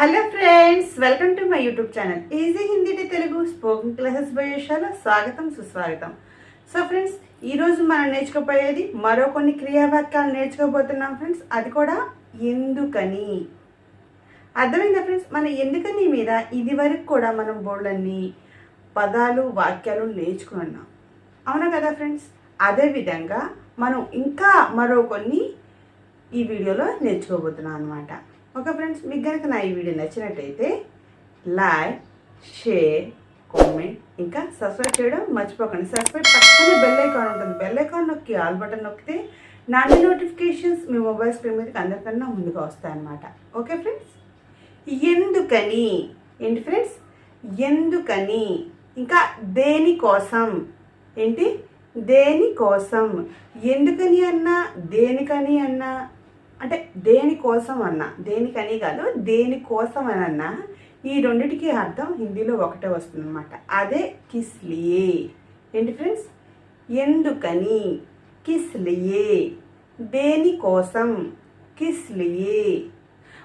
Hello friends welcome to my YouTube channel. Easy Hindi Telugu speaking classes బయోషాలో స్వాగతం సుస్వాగతం. So friends ఈరోజు మనం నేర్చుకోపోయేది మరో కొన్ని క్రియావాక్యాలు నేర్చుకోబోతున్నాం ఫ్రెండ్స్. అది కూడా ఎందుకని? అర్థమైందా ఫ్రెండ్స్? మన ఎందుకని మీద ఇది వరకు కూడా మనం బోర్డులన్నీ పదాలు వాక్యాలు నేర్చుకున్నాం. అవునా కదా ఫ్రెండ్స్? అదేవిధంగా మనం ఇంకా మరో కొన్ని ఈ వీడియోలో నేర్చుకోబోతున్నాం అనమాట ఓకే ఫ్రెండ్స్ మీకు కనుక నా ఈ వీడియో నచ్చినట్టయితే లైక్ షేర్ కామెంట్ ఇంకా సబ్స్క్రైబ్ చేయడం మర్చిపోకండి. సబ్స్క్రైబ్ పక్కనే బెల్ ఐకాన్ ఉంటుంది. బెల్ ఐకాన్ నొక్కి ఆల్ బటన్ నొక్కితే నా నోటిఫికేషన్స్ మీ మొబైల్ స్క్రీన్ మీదకి అందరికన్నా ముందుగా వస్తాయన్నమాట. Okay friends? ఎందుకని? ఏంటి ఫ్రెండ్స్? ఎందుకని? ఇంకా దేనికోసం ఏంటి? దేనికోసం ఎందుకని అన్నా? దేనికని అన్నా? అంటే దేనికోసం అన్నా దేనికని కాదు దేనికోసం అని అన్నా ఈ రెండిటికి అర్థం హిందీలో ఒకటే వస్తుంది అనమాట అదే కిస్లియే ఏంటి ఫ్రెండ్స్ ఎందుకని? కిస్లియే దేనికోసం కిస్లియే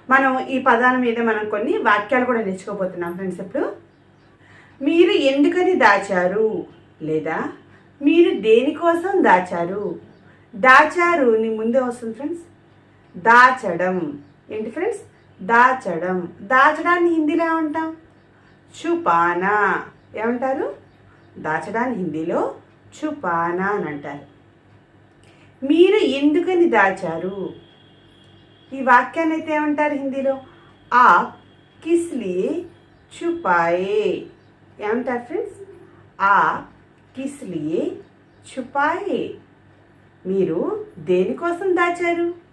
మనం ఈ పదాల మీద మనం కొన్ని వాక్యాలు కూడా నేర్చుకోబోతున్నాం ఫ్రెండ్స్ ఇప్పుడు మీరు ఎందుకని దాచారు? లేదా మీరు దేనికోసం దాచారు? దాచారు నీ ముందే వస్తుంది ఫ్రెండ్స్ దాచడం. ఏంటి ఫ్రెండ్స్? దాచడం. దాచడాన్ని హిందీలో ఏమంటాం? చుపానా ఏమంటారు? దాచడాన్ని హిందీలో చుపానా అని అంటారు. మీరు ఎందుకని దాచారు? ఈ వాక్యాన్ని అయితే ఏమంటారు హిందీలో? ఆ కిస్లీ చుపాయే. ఏమంటారు ఫ్రెండ్స్? ఆ కిస్లీ చుపాయే. మీరు దేనికోసం దాచారు?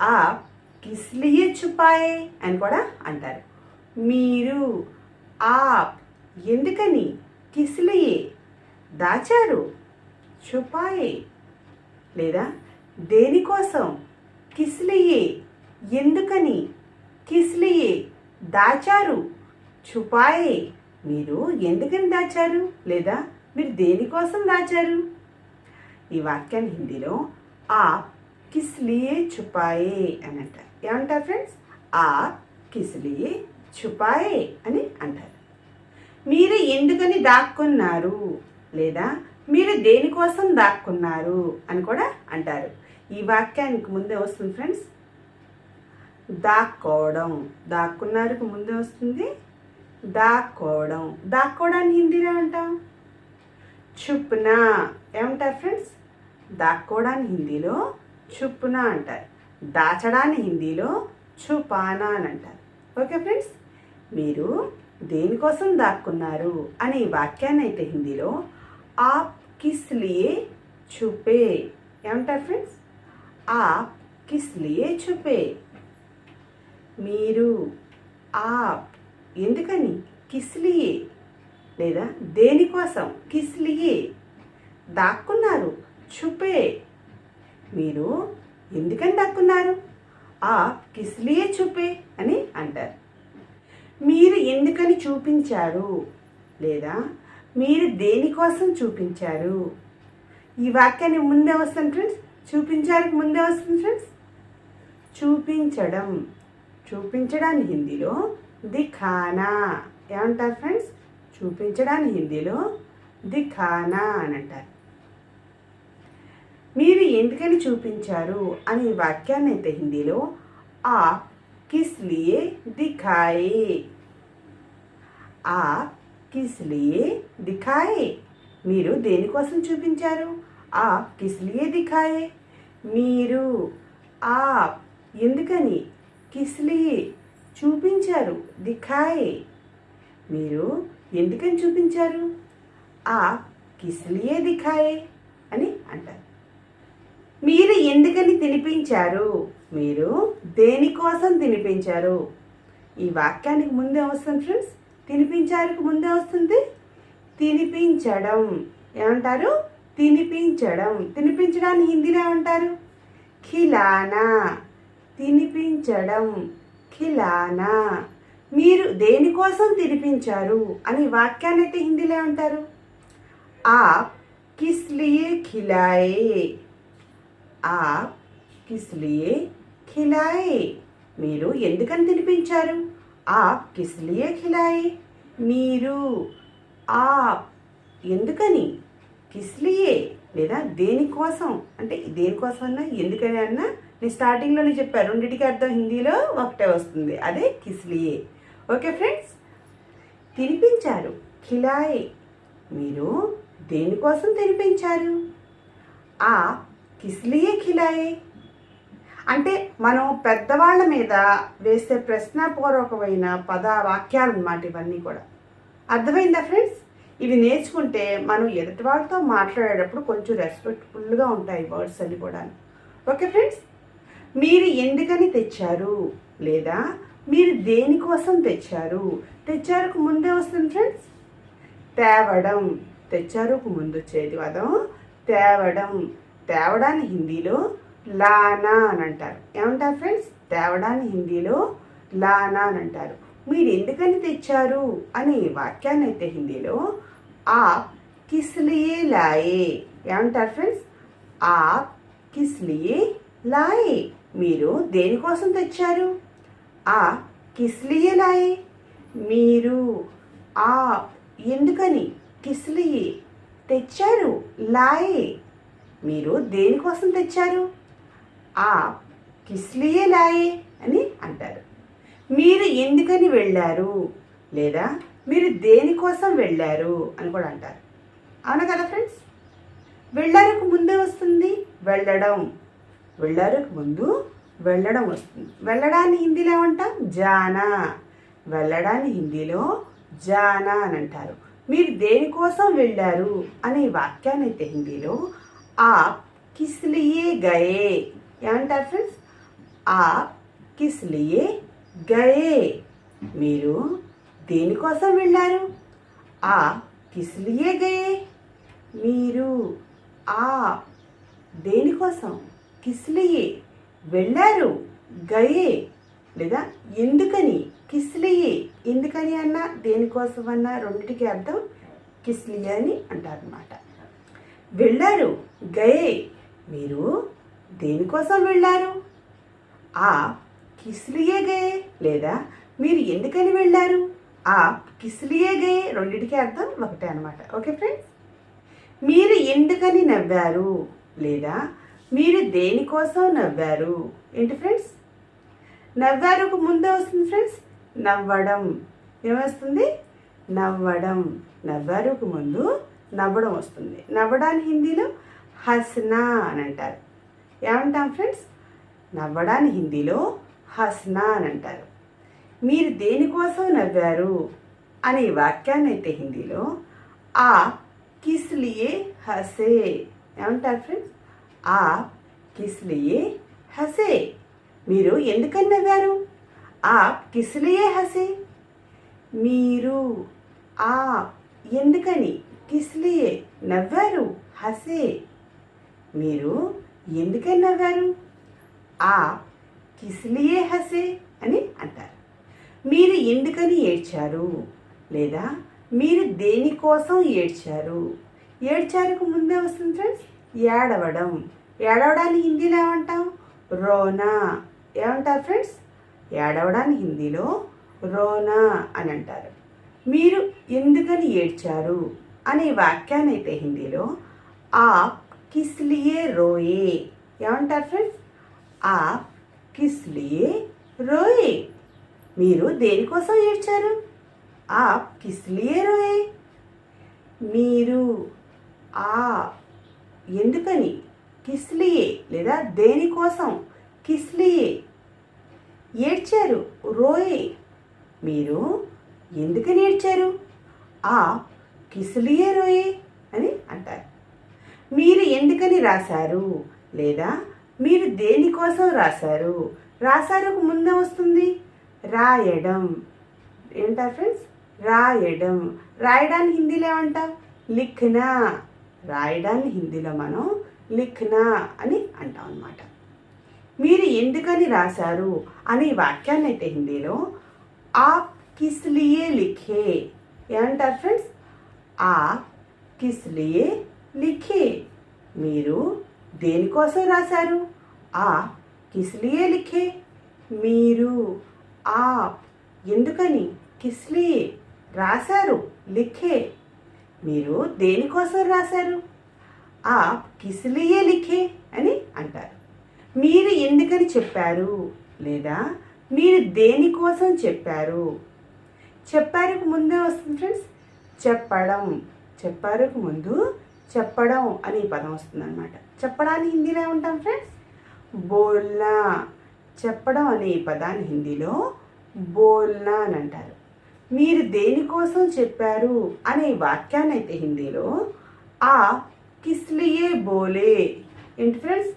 ఆ కిస్లియే చుపాయే అని కూడా అంటారు. మీరు ఆప్ ఎందుకని కిస్లియే దాచారు. చుపాయే. లేదా దేనికోసం? కిస్లియే ఎందుకని? కిస్లియే దాచారు. చుపాయే. మీరు ఎందుకని దాచారు? లేదా మీరు దేనికోసం దాచారు? ఈ వాక్యాన్ని హిందీలో ఆ కిస్లియే చుపాయే అని అంటారు ఏమంటారు ఫ్రెండ్స్ ఆ కిస్లియే చుపాయే అని అంటారు. మీరు ఎందుకని దాక్కున్నారు? లేదా మీరు దేనికోసం దాక్కున్నారు? అని కూడా అంటారు. ఈ వాక్యానికి ముందే వస్తుంది ఫ్రెండ్స్ దాక్కోవడం. దాక్కున్నారుకు ముందే వస్తుంది. దాక్కోవడం. దాక్కోవడాన్ని హిందీలో అంటాం. చుప్నా. ఏమంటారు ఫ్రెండ్స్ దాక్కోవడాన్ని హిందీలో చుప్పునా అంటారు. దాచడాన్ని హిందీలో చుపానా అని అంటారు. Okay friends? మీరు దేనికోసం దాక్కున్నారు అనే ఈ వాక్యాన్ని అయితే హిందీలో ఆప్ కిస్ లియే చుపే ఏమంటారు ఫ్రెండ్స్? ఆప్ కిస్ లియే చుపే. మీరు ఆప్ ఎందుకని? కిస్లియే లేదా దేనికోసం? కిస్లియే దాక్కున్నారు చుపే. మీరు ఎందుకని దక్కున్నారు? ఆ కిస్లియే చూపే అని అంటారు. మీరు ఎందుకని చూపించారు? లేదా మీరు దేనికోసం చూపించారు? ఈ వాక్యాన్ని ముందే వస్తుంది ఫ్రెండ్స్. చూపించడానికి ముందే వస్తుంది ఫ్రెండ్స్. చూపించడం. చూపించడాన్ని హిందీలో దిఖానా ఏమంటారు ఫ్రెండ్స్? చూపించడాన్ని హిందీలో దిఖానా అని అంటారు. మీరు ఎందుకని చూపించారు అనే వాక్యాన్ని అయితే హిందీలో ఆ కిస్లియే దిఖాయే. ఆ కిస్లియే దిఖాయే. మీరు దేనికోసం చూపించారు? ఆ కిస్లియే దిఖాయే. మీరు ఆ ఎందుకని కిస్లియే చూపించారు? దిఖాయే. మీరు ఎందుకని చూపించారు? ఆ కిస్లియే దిఖాయే అని అంటారు. మీరు ఎందుకని తినిపించారు? మీరు దేనికోసం తినిపించారు? ఈ వాక్యానికి ముందే వస్తుంది ఫ్రెండ్స్. తినిపించారుకు ముందే వస్తుంది. తినిపించడం. ఏమంటారు? తినిపించడం. తినిపించడాన్ని హిందీలో ఏమంటారు? ఖిలానా. తినిపించడం. ఖిలానా. మీరు దేనికోసం తినిపించారు? అని వాక్యాన్ని అయితే హిందీలో ఏమంటారు? ఆ కిస్లియే ఖిలాయే. आप किस लिए खिलाए మీరు ఎందుకని తినిపించారు ఆప్ కిస్ లియే ఖిలాయే మీరు ఆప్ ఎందుకని కిస్ లియే లేదా దేనికోసం అంటే దేనికోసం అన్నా ఎందుకని అన్నా నేను స్టార్టింగ్లోనే చెప్పాను రెండింటికి అర్థం హిందీలో ఒకటే వస్తుంది అదే కిస్ లియే ఓకే ఫ్రెండ్స్ తినిపించారు ఖిలాయే మీరు దేనికోసం తినిపించారు ఆ కిస్లియే ఖిలాయే. అంటే మనం పెద్దవాళ్ళ మీద వేసే ప్రశ్నాపూర్వకమైన పద వాక్యాలు అన్నమాట ఇవన్నీ కూడా. అర్థమైందా ఫ్రెండ్స్? ఇవి నేర్చుకుంటే మనం ఎదుటి వాళ్ళతో మాట్లాడేటప్పుడు కొంచెం రెస్పెక్ట్ఫుల్గా ఉంటాయి వర్డ్స్ అన్ని కూడా ఓకే ఫ్రెండ్స్? మీరు ఎందుకని తెచ్చారు? లేదా మీరు దేనికోసం తెచ్చారు? తెచ్చారుకు ముందే వస్తుంది ఫ్రెండ్స్? తేవడం. తెచ్చారుకు ముందు వచ్చేది పదం తేవడం. తేవడాన్ని హిందీలో లానా అని అంటారు. ఏమంటారు ఫ్రెండ్స్? తేవడాన్ని హిందీలో లానా అని అంటారు. మీరు ఎందుకని తెచ్చారు? అనే వాక్యాన్ని అయితే హిందీలో ఆ కిస్లియే లాయే ఏమంటారు ఫ్రెండ్స్? ఆ కిస్లియే లాయే మీరు దేనికోసం తెచ్చారు? ఆ కిస్లియే లాయే మీరు ఆ ఎందుకని కిస్లియే తెచ్చారు? లాయే. మీరు దేనికోసం తెచ్చారు? ఆ కిస్లియే లాయే అని అంటారు. మీరు ఎందుకని వెళ్ళారు? లేదా మీరు దేనికోసం వెళ్ళారు? అని కూడా అంటారు. అవునా కదా ఫ్రెండ్స్? వెళ్ళారుకు ముందే వస్తుంది వెళ్ళడం. వెళ్ళారుకు ముందు వెళ్ళడం వస్తుంది. వెళ్ళడాన్ని హిందీలో ఏమంటాం జానా. వెళ్ళడాన్ని హిందీలో జానా అని అంటారు. మీరు దేనికోసం వెళ్ళారు? అనే వాక్యాన్ని అయితే హిందీలో ఆ కిస్లియే गए? ఏమంటారు ఫ్రెండ్స్ ఆ కిస్లియే గయే మీరు దేనికోసం వెళ్ళారు ఆ కిస్లియే గయే మీరు ఆ దేనికోసం కిస్లియే వెళ్ళారు గయే లేదా ఎందుకని కిస్లియే ఎందుకని అన్నా దేనికోసం అన్నా రెండింటికి అర్థం కిస్లియే అని అంటారనమాట వెళ్ళారు. గయే మీరు దేనికోసం వెళ్ళారు? ఆ కిస్లియే గయే లేదా మీరు ఎందుకని వెళ్ళారు? ఆ కిస్లియే గయే రెండింటికి అర్థం ఒకటే అనమాట ఓకే ఫ్రెండ్స్? మీరు ఎందుకని నవ్వారు? లేదా మీరు దేనికోసం నవ్వారు? ఏంటి ఫ్రెండ్స్? నవ్వారుకు ముందే వస్తుంది ఫ్రెండ్స్ నవ్వడం. ఏమొస్తుంది? నవ్వడం. నవ్వారుకు ముందు నవ్వడం వస్తుంది. నవ్వడాన్ని హిందీలో హస్నా అని అంటారు. ఏమంటాం ఫ్రెండ్స్? నవ్వడాన్ని హిందీలో హస్నా అని అంటారు. మీరు దేనికోసం నవ్వారు? అనే వాక్యాన్ని అయితే హిందీలో ఆ కిస్లియే హసే. ఏమంటారు ఫ్రెండ్స్? ఆ కిస్లియే హసే. మీరు ఎందుకని నవ్వారు? ఆ కిస్లియే హసే. మీరు ఆ ఎందుకని? కిస్లియే నవ్వారు. హసే. మీరు ఎందుకని నవ్వారు? ఆ కిస్లియే హసే అని అంటారు. మీరు ఎందుకని ఏడ్చారు? లేదా మీరు దేనికోసం ఏడ్చారు? ఏడ్చారుకు ముందే వస్తుంది ఫ్రెండ్స్ ఏడవడం. ఏడవడాన్ని హిందీలో ఏమంటాం? రోనా. ఏమంటారు ఫ్రెండ్స్ ఏడవడాన్ని హిందీలో రోనా అని అంటారు. మీరు ఎందుకని ఏడ్చారు? అనే వాక్యానైతే హిందీలో ఆప్ కిస్లియే రోయే. ఏమంటారు ఫ్రెండ్స్ ఆప్ కిస్లియే రోయే. మీరు దేనికోసం ఏడ్చారు? ఆప్ కిస్లియే రోయే. మీరు ఆ ఎందుకని? కిస్లియే లేదా దేనికోసం కిస్లియే. ఏడ్చారు? రోయే. మీరు ఎందుకని ఏడ్చారు? ఆప్ కిస్లియే రోయే అని అంటారు. మీరు ఎందుకని రాశారు? లేదా మీరు దేనికోసం రాశారు? రాశారుకు ముందే వస్తుంది. రాయడం. ఏంటారు ఫ్రెండ్స్? రాయడం. రాయడాన్ని హిందీలో ఏమంటాం? లిఖనా. రాయడాన్ని హిందీలో మనం లిఖనా అని అంటాం అన్నమాట. మీరు ఎందుకని రాశారు? అనే వాక్యాన్ని అయితే హిందీలో ఆప్ కిస్లియే లిఖే ఏమంటారు ఫ్రెండ్స్? ఆ కిస్లియే లిఖే. మీరు దేనికోసం రాశారు? ఆ కిస్లియే లిఖే. మీరు ఆ ఎందుకని కిస్లియే రాశారు లిఖే. మీరు దేనికోసం రాశారు? ఆ కిస్లియే లిఖే అని అంటారు. మీరు ఎందుకని చెప్పారు? లేదా మీరు దేనికోసం చెప్పారు? చెప్పారు ముందే వస్తుంది ఫ్రెండ్స్ చెప్పడం. చెప్పారుకు ముందు చెప్పడం అనే పదం వస్తుందన్నమాట. చెప్పడాన్ని హిందీలో ఉంటాం ఫ్రెండ్స్? బోల్నా. చెప్పడం అనే పదాన్ని హిందీలో బోల్నా అని అంటారు. మీరు దేనికోసం చెప్పారు అనే వాక్యాన్ని అయితే హిందీలో ఆ కిస్లియే బోలే. ఏంటి ఫ్రెండ్స్?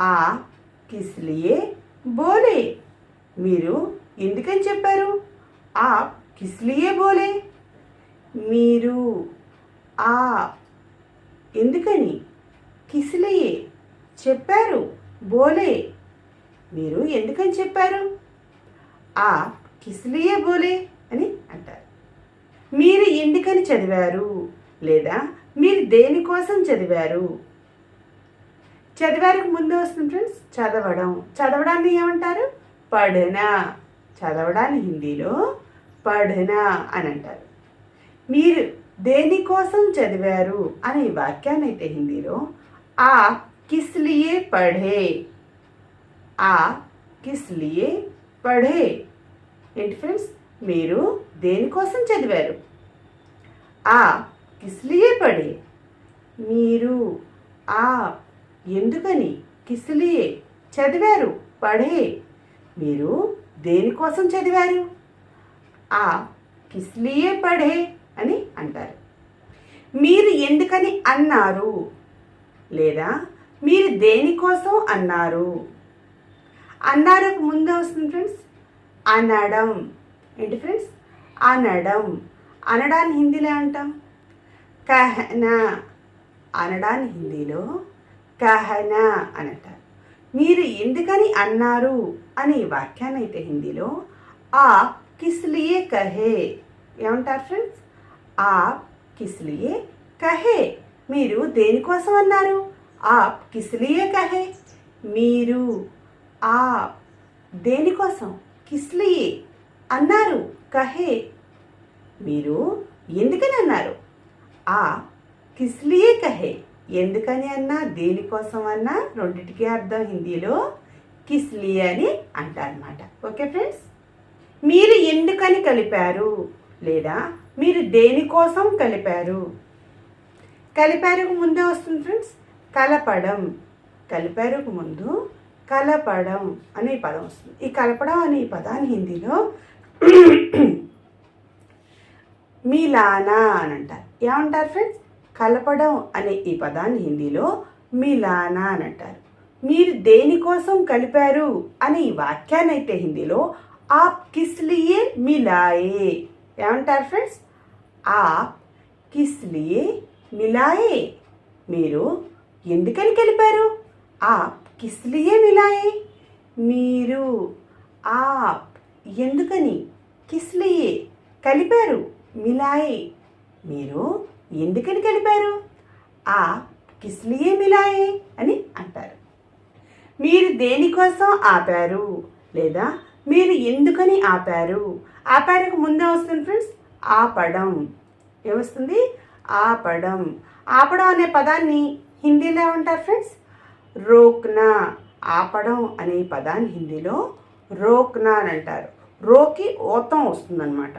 ఆ కిస్లియే బోలే. మీరు ఎందుకని చెప్పారు? ఆ కిస్లియే బోలే. మీరు ఆ ఎందుకని? కిసిలయే చెప్పారు బోలే. మీరు ఎందుకని చెప్పారు? ఆ కిస్లియే బోలే అని అంటారు. మీరు ఎందుకని చదివారు? లేదా మీరు దేనికోసం చదివారు? చదివారికి ముందు వస్తుంది ఫ్రెండ్స్ చదవడం. చదవడాన్ని ఏమంటారు? పడనా చదవడాన్ని హిందీలో పడనా అని అంటారు. మీరు దేనికోసం చదివారు? అనే వాక్యాన్ని అయితే హిందీలో ఆ కిస్లియే పఢే. ఆ కిస్లియే పఢే. ఏంటి ఫ్రెండ్స్? మీరు దేనికోసం చదివారు? ఆ కిస్లియే పడే మీరు ఆ ఎందుకని కిస్లియే చదివారు? పడే మీరు దేనికోసం చదివారు? ఆ కిస్లియే పడే అంటారు. మీరు ఎందుకని అన్నారు? లేదా మీరు దేనికోసం అన్నారు? అన్నారు ముందే వస్తుంది ఫ్రెండ్స్ అనడం. ఏంటి ఫ్రెండ్స్? అనడం. అనడాన్ని హిందీలో అంటాం కహనా. అనడాన్ని హిందీలో కహనా అని అంటారు. మీరు ఎందుకని అన్నారు అనే వాక్యాన్ని అయితే హిందీలో ఆ కిస్లియే కహే. ఏమంటారు ఫ్రెండ్స్? ఆప్ కిస్లియే కహే. మీరు దేనికోసం అన్నారు? ఆప్ కిస్లియే కహే. మీరు ఆప్ దేనికోసం కిస్లియే అన్నారు. కహే. మీరు ఎందుకని అన్నారు? ఆ కిస్లియే కహే. ఎందుకని అన్నా? దేనికోసం అన్నా? రెండింటికి అర్థం హిందీలో కిస్లియే అని అంటారనమాట ఓకే ఫ్రెండ్స్? మీరు ఎందుకని కలిపారు? లేదా మీరు దేనికోసం కలిపారు? కలిపారుకు ముందే వస్తుంది ఫ్రెండ్స్ కలపడం. కలిపారుకు ముందు కలపడం అనే పదం వస్తుంది. ఈ కలపడం అనే ఈ పదాన్ని హిందీలో మిలానా అని అంటారు. ఏమంటారు ఫ్రెండ్స్ కలపడం అనే ఈ పదాన్ని హిందీలో మిలానా అని అంటారు. మీరు దేనికోసం కలిపారు అనే ఈ వాక్యాన్ని అయితే హిందీలో ఆప్ కిస్లియే మిలాయే. ఏమంటారు ఫ్రెండ్స్ ఆప్ కిస్ మిలాయే. మీరు ఎందుకని కలిపారు? ఆప్ కిస్లియే మిలాయే. మీరు ఆప్ ఎందుకని కిస్లియే కలిపారు? మిలాయే. మీరు ఎందుకని కలిపారు? ఆ కిస్లియే మిలాయే అని అంటారు. మీరు దేనికోసం ఆపారు? లేదా మీరు ఎందుకని ఆపారు? ఆపారకు ముందే వస్తుంది ఫ్రెండ్స్ ఆపడం. ఏమొస్తుంది? ఆపడం. ఆపడం అనే పదాన్ని హిందీలో ఏమంటారు ఫ్రెండ్స్? రోక్నా. ఆపడం అనే పదాన్ని హిందీలో రోక్నా అని అంటారు. రోకి ఓతం వస్తుందన్నమాట.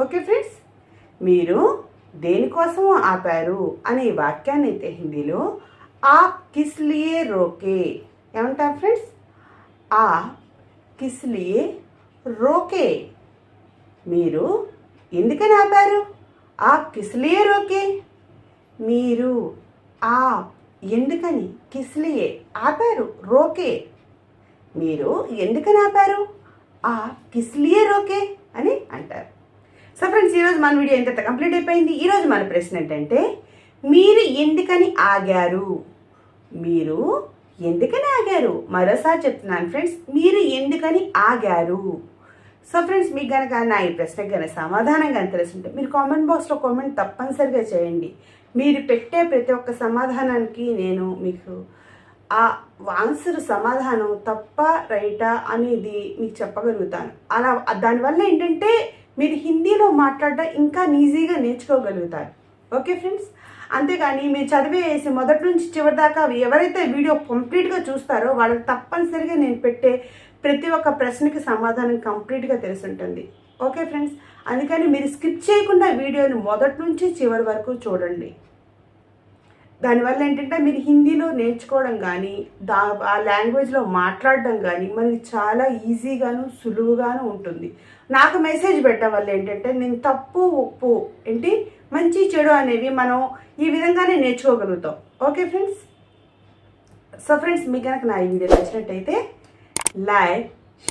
Okay friends? మీరు దేనికోసం ఆపారు అనే వాక్యాన్ని అయితే హిందీలో ఆ కిస్లియే రోకే. ఏమంటారు ఫ్రెండ్స్? ఆ కిస్లియే రోకే. మీరు ఎందుకని ఆపారు? ఆ కిస్లియే రోకే. మీరు ఆ ఎందుకని కిస్లియే ఆపారు? రోకే. మీరు ఎందుకని ఆపారు? ఆ కిస్లియే రోకే అని అంటారు. సో ఫ్రెండ్స్ ఈరోజు మన వీడియో ఎంత కంప్లీట్ అయిపోయింది. ఈరోజు మన ప్రశ్న ఏంటంటే మీరు ఎందుకని ఆగారు? మీరు ఎందుకని ఆగారు? మరోసారి చెప్తున్నాను ఫ్రెండ్స్ మీరు ఎందుకని ఆగారు? సో ఫ్రెండ్స్ మీకు కనుక నా ఈ ప్రశ్నకు కనుక సమాధానం కనుక తెలుసుంటే మీరు కామెంట్ బాక్స్లో కామెంట్ తప్పనిసరిగా చేయండి. మీరు పెట్టే ప్రతి ఒక్క సమాధానానికి నేను మీకు ఆ ఆన్సర్ సమాధానం తప్ప రైటా అనేది మీకు చెప్పగలుగుతాను. అలా దానివల్ల ఏంటంటే మీరు హిందీలో మాట్లాడడం ఇంకా ఈజీగా నేర్చుకోగలుగుతారు. ఓకే ఫ్రెండ్స్ అంతేగాని మీరు చదివేసి మొదటి నుంచి చివరి దాకా ఎవరైతే వీడియో కంప్లీట్గా చూస్తారో వాళ్ళకి తప్పనిసరిగా నేను పెట్టే ప్రతి ఒక్క ప్రశ్నకి సమాధానం కంప్లీట్గా తెలిసి ఉంటుంది ఓకే ఫ్రెండ్స్? అందుకని మీరు స్కిప్ చేయకుండా వీడియోని మొదటి నుంచి చివరి వరకు చూడండి. దానివల్ల ఏంటంటే మీరు హిందీలో నేర్చుకోవడం కానీ దా ఆ లాంగ్వేజ్లో మాట్లాడడం కానీ మనకి చాలా ఈజీగాను సులువుగాను ఉంటుంది. నాకు మెసేజ్ పెట్టడం వల్ల ఏంటంటే నేను తప్పు ఉప్పు ఏంటి? మంచి చెడు అనేవి మనం ఈ విధంగానే నేర్చుకోగలుగుతాం. Okay friends? సో ఫ్రెండ్స్ మీకు కనుక నా ఈ వీడియో నచ్చినట్టయితే లైక్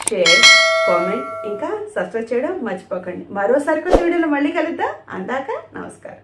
షేర్ కామెంట్ ఇంకా సబ్స్క్రైబ్ చేయడం మర్చిపోకండి. మరో సరికొత్త వీడియోలో మళ్ళీ కలుద్దాం. అందాక నమస్కారం.